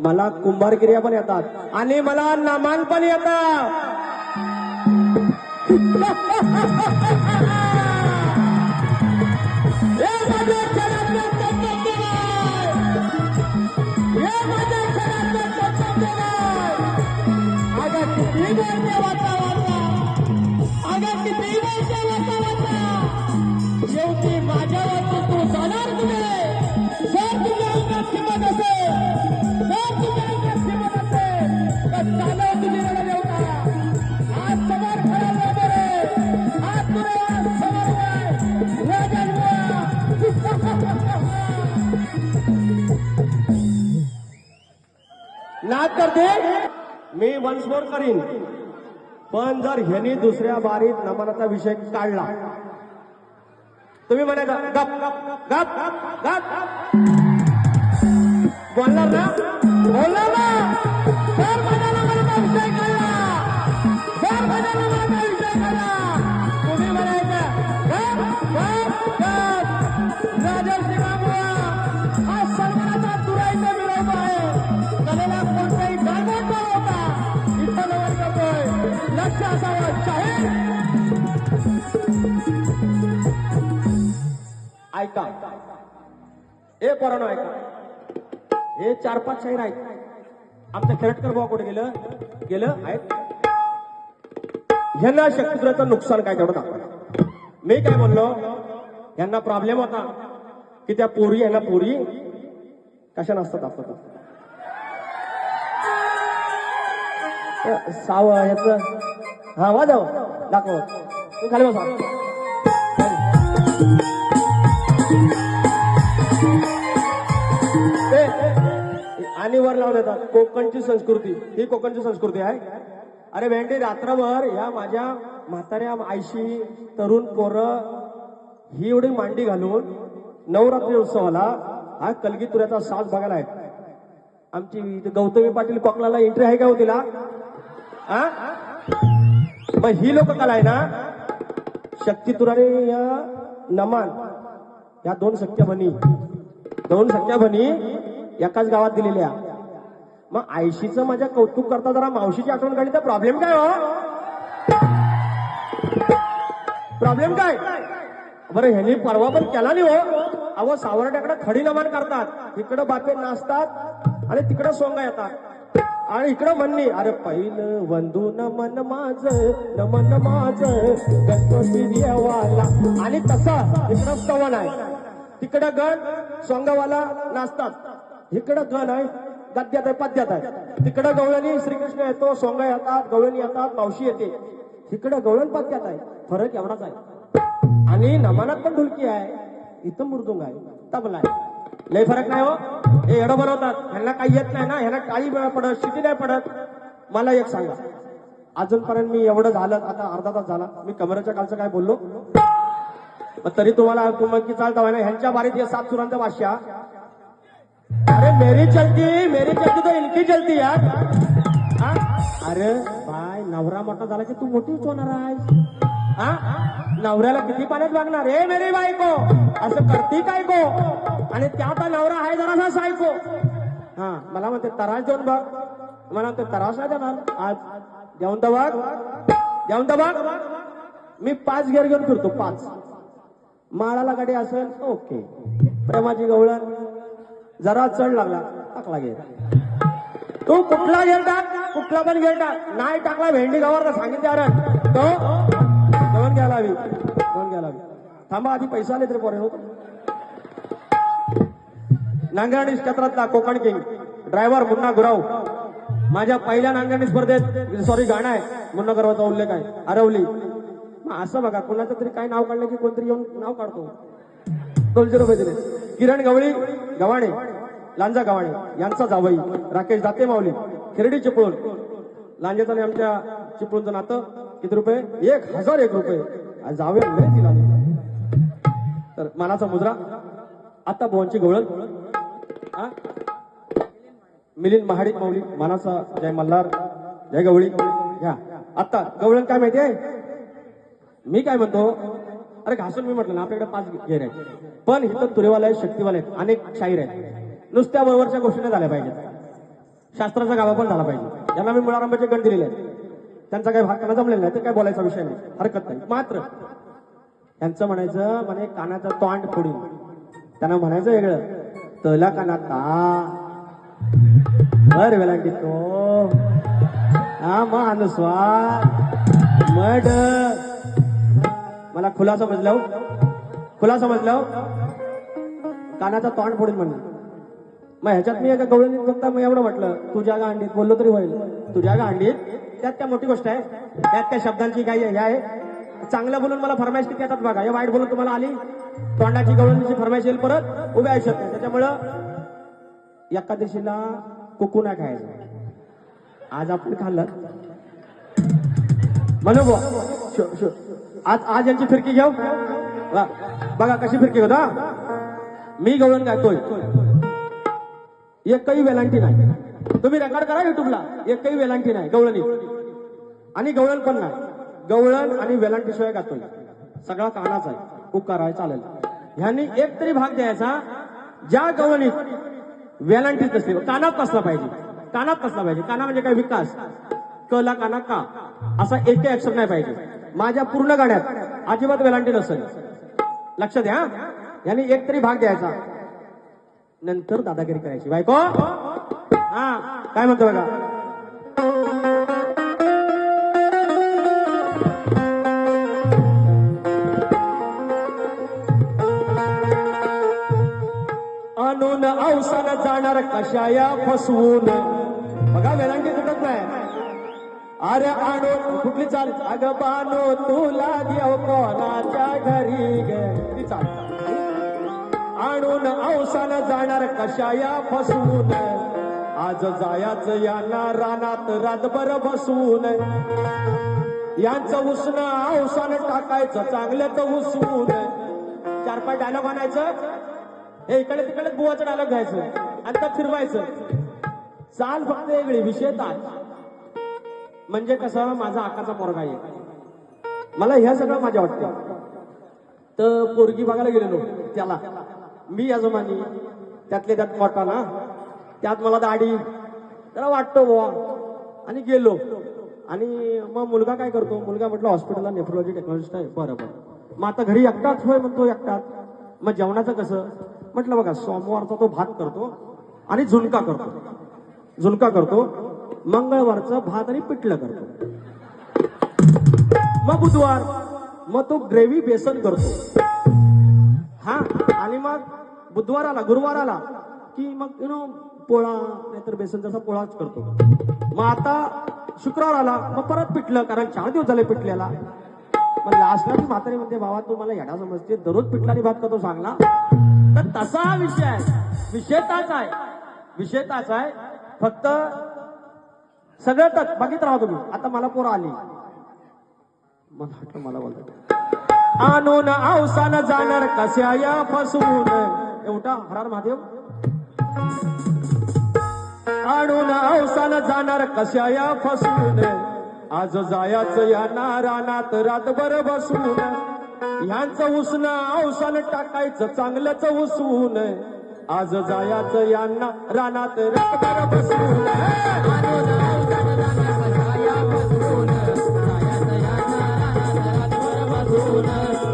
मला कुंभारगिऱ्या पण येतात आणि मला नमान पण येतात. माझ्यावर तू जाणार तुम्ही नाच करते? मी वन्स मोर करीन. पण जर ह्यांनी दुसऱ्या बारीत नमनाचा विषय काढला तुम्ही म्हणे गप गप गप गप. बोलणार ना? बोलणार ना? ऐका. ए पोरानो ऐका. हे चार पाच शाहीर आहेत. आमचं खेळटकर भाऊ कुठे गेलं? गेलं? आहेत? ह्यांना शक्तीचं नुकसान काय तेवढं दाखवा. मी काय म्हणलो यांना प्रॉब्लेम होता की त्या पोरी यांना पोरी कशा नसतात दाखवतात साव याच हा वाजव. दाखव. तू खाली बसा. आणि वर लावून येतात. कोकणची संस्कृती. ही कोकणची संस्कृती आहे. अरे भेंडी रात्रभर या माझ्या म्हाताऱ्या आईशी तरुण पोरं ही एवढी मांडी घालून नवरात्री उत्सवाला हा कलगीतुऱ्याचा साज बघायला आहे आमची गौतमी पाटील कोकणाला एंट्री आहे का हो तिला? मग ही लोक कला आहे ना? शक्ती तुराने या नमान. या दोन सख्या बनी दोन सख्या बनी एकाच गावात दिलेल्या. मग आयशीचं माझ्या कौतुक करता जरा मावशीची आठवण काढली तर प्रॉब्लेम काय हो? प्रॉब्लेम काय? बरं ह्यांनी परवा पण केला नाही हो. अहो सावरट्याकडे खडी नमन करतात. इकडं बापे नाचतात आणि तिकडं सोंगा येतात. आणि इकडं म्हणणी अरे पहिलं वंदू नमन माझ नमन माझ गणपती देवाला. आणि तसा इकडं स्तवन आहे. तिकडं गण सोंगावाला नाचतात. इकडं गण आहे गद्यात आहे पद्यात आहे. तिकडं गवळणी श्रीकृष्ण येतो सोंगा येतात गवळणी येतात मावशी येते. तिकडं गवळण पद्यात आहे फरक एवढाच आहे. आणि नमानात पण ढुलकी आहे इथं मृदुंग आहे तबला आहे. लय फरक नाही हो. हे एवढं बनवतात. ह्यांना काही येत नाही ना. ह्यांना काही वेळ पडत शिटी नाही पडत. मला एक सांगा. अजूनपर्यंत मी एवढं झालं आता अर्धा तास झाला. मी कमरेच्या कालचं काय बोललो? मग तरी तुम्हाला तुम्हाला की चालता ना ह्यांच्या बारीत या सात सुरांचा भाष्या अरे मेरी चलती मेरी चलती तो इनकी चलती यार. हा? अरे बाय नवरा मोठा झाला की तू मोठीच होणार आहे हा? नवऱ्याला किती पाण्यात वागणार? हे मेरी बायको. असं करती काय को आणि त्याचा नवरा आहे जरासा सायको. हा मला म्हणते तरास देऊन बघ. मला म्हणते तरास नाही देणार. आज देऊन तर बघ. देऊन तर बघ. मी पाच गेअर घेऊन फिरतो पाच. माळाला गाडी असेल ओके. प्रेमाची गवळण. जरा चढ लागला टाकला घेर तू कुठला घेर टाक? कुठला पण घेर टाक. नाही टाकला भेंडी गावावर सांगितले अरे. तो? दोन घ्यायला हवी. दोन घ्यायला हवी. थांबा आधी पैसा आले तरी पोरे होतो नांगराणी क्षेत्रातला कोकण किंग. ड्रायव्हर मुन्ना गुराव. माझ्या पहिल्या नांगरणी स्पर्धेत सॉरी गाणं आहे. मुन्ना गुरावचा उल्लेख आहे. हरवली मग असं बघा कोणाचं तरी काय नाव काढलं की कोणतरी येऊन नाव काढतो. दोनशे रुपये दिले. किरण गवळी गव्हाणे. लांजा गव्हाणे. यांचा जावई. राकेश दाते माऊली. खिरडी चिपळूण. लांजेचं आणि आमच्या चिपळूणचं नातं. किती रुपये? एक हजार एक रुपये. जावे तर मानाचा मुद्रा आता भुवनची गवळण. मिलिंद महाडिक माऊली मानाचा जय मल्हार जय गवळी. घ्या. आता गवळण काय माहिती आहे? मी काय म्हणतो? अरे घासून मी म्हटलं ना आपल्याकडे पाच घेर आहेत. पण इथं तुरेवाले आहेत शक्तीवाले आहेत अनेक शाहीर आहेत. नुसत्या बरोबरच्या गोष्टी नाही झाल्या पाहिजेत. शास्त्राचा गाभा पण झाला पाहिजे. ज्यांना मी मुळारंभाचे गण दिलेले आहेत त्यांचा काही भाग त्यांना जमलेला नाही ते काय बोलायचा विषय नाही. हरकत नाही. मात्र त्यांचं म्हणायचं म्हणे कानाचं तोंड फोडून. त्यांना म्हणायचं वेगळं तला कानात ता बर वेलांटी तो हा अनुस्वार मड मला खुला समजलं खुला समजलं कानाचा तोंड फोडून म्हणलं मग ह्याच्यात मी एका गवळणीत फक्त मी एवढं म्हटलं तुझ्या गांडीत बोललो तरी होईल तुझ्या गांडीत त्यात काय मोठी गोष्ट आहे त्यात काय शब्दांची काही हे आहे चांगलं बोलून मला फरमाईश किती येतात बघा हे वाईट बोलून तुम्हाला आली तोंडाची गवळणीची फरमाईश येईल परत. उभ्या आयुष्यात नाही. त्याच्यामुळं एकादशीला कुकू नाही खायचं. आज आपण खाल्लं. म्हणू बुवा आज आज यांची फिरकी घेऊ? बघा कशी फिरकी होता मी गवळण गायतोय. एकही वेलांटी नाही. तुम्ही रेकॉर्ड करा युट्यूबला एकही वेलांटी नाही. गवळणी. आणि गवळण पण नाही. गवळण आणि वेलांटी शिवाय गातोय. सगळा कानाच आहे. उकाराय आहे चालेल. ह्यांनी एक तरी भाग द्यायचा ज्या गवळणीत वेलांटीच असते कानात कसला पाहिजे? कानात कसला पाहिजे? काना म्हणजे काय विकास? कला काना का? असा एक अक्षर नाही पाहिजे. माझ्या पूर्ण गाण्यात अजिबात वेलांटी नसेल. लक्षात द्या यांनी एक तरी भाग द्यायचा. नंतर दादागिरी करायची. बायको? हा काय म्हणतो बघा? आणून जाणार कशाया फसवून? बघा वेलांटी तुटत नाही. अरे आणून कुठली चाल? अगं बानो तुला देव कोणाच्या घरी ग? चाल. आणून औसान जाणार कशाया फसवून? आज जायाच यांना रानात रातभर बसवून यांचं उसणं औसान टाकायचं चांगल्याच उसवून. चार पाच डायलॉग आणायचं? हे इकडे तिकडे बुवाचं डायलॉग घ्यायचं. आणि त्यात फिरवायचं. चाल फक्त वेगळी विषय म्हणजे कसं माझा आकाचा पोरगा आहे मला ह्या सगळं माझ्या वाटतं. तर पोरगी बघायला गेलेलो त्याला. मी यजमानी त्यातले त्यात मोठा ना त्यात मला दाढी. त्याला वाटतो बुवा. आणि गेलो. आणि मग मुलगा काय करतो? मुलगा म्हटलं हॉस्पिटलला नेफ्रोलॉजी टेक्नॉलॉजिस्ट आहे. बरं बरं. मग आता घरी एकटाच होय म्हणतो एकटाच. मग जेवणाचं कसं? म्हटलं बघा सोमवारचा तो भात करतो आणि झुणका करतो. झुणका करतो मंगळवारचं भात आणि पिठलं करतो. मग बुधवार मग तो ग्रेव्ही बेसन करतो. हा आणि मग बुधवार आला गुरुवार आला की मग यु नो पोळा नाहीतर बेसन जसा पोळाच करतो. मग आता शुक्रवार आला मग परत पिटलं कारण चार दिवस झाले पिटल्याला मग लास्टला ती म्हातारी म्हणते बाबा तू मला येडा समजते दररोज पिटलानी भात करतो सांगला तर तसा हा विषय आहे विषयताच आहे विषयताच आहे फक्त सगळं बघित राहा तुम्ही. आता मला पोरं आली. मला बोलतो आणून औसान जाणार कशा या फसवून? एवढा हरार महादेव. आणून औसान जाणार कशा या फसवून? आज जायाच या रानात रातभर बसून. ह्यांचं उसण औसान टाकायचं चांगल्याच उसवून आज जायाचं यांना रानात रातभर बसून